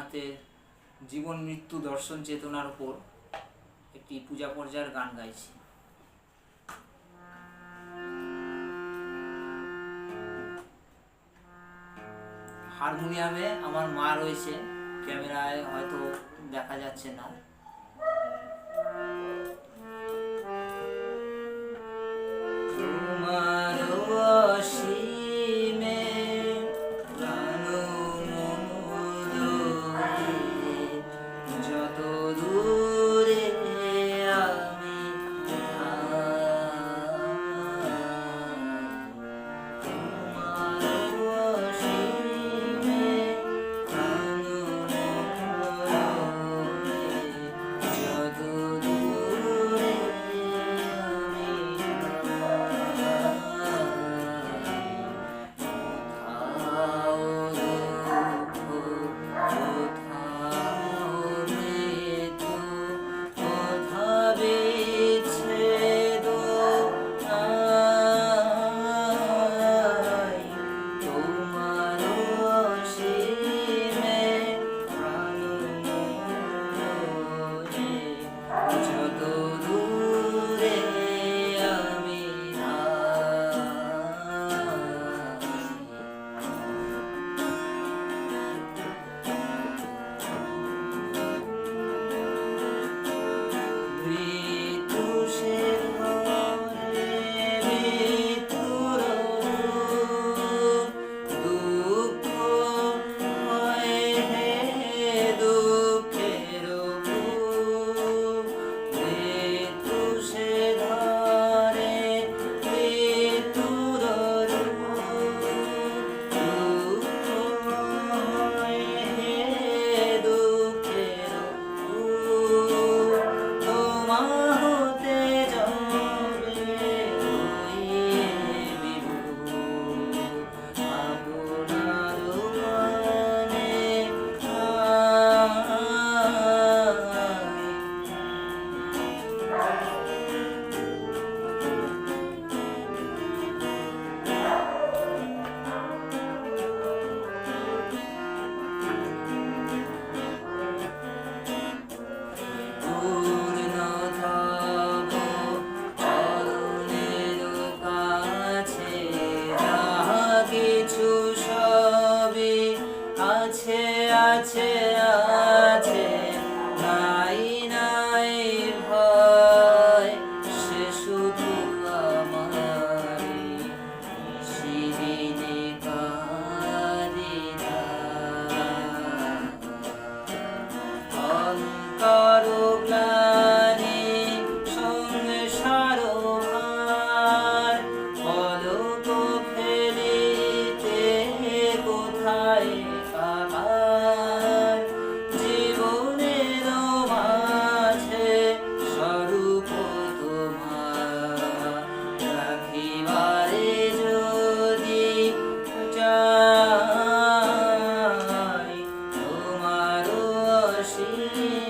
রবীন্দ্রনাথের জীবন মৃত্যু দর্শন চেতনার উপর একটি পূজা পর্যায়ের গান গাইছি। হারমোনিয়ামে আমার মা রয়েছে, ক্যামেরায় হয়তো দেখা যাচ্ছে না। আছে Mm-hmm.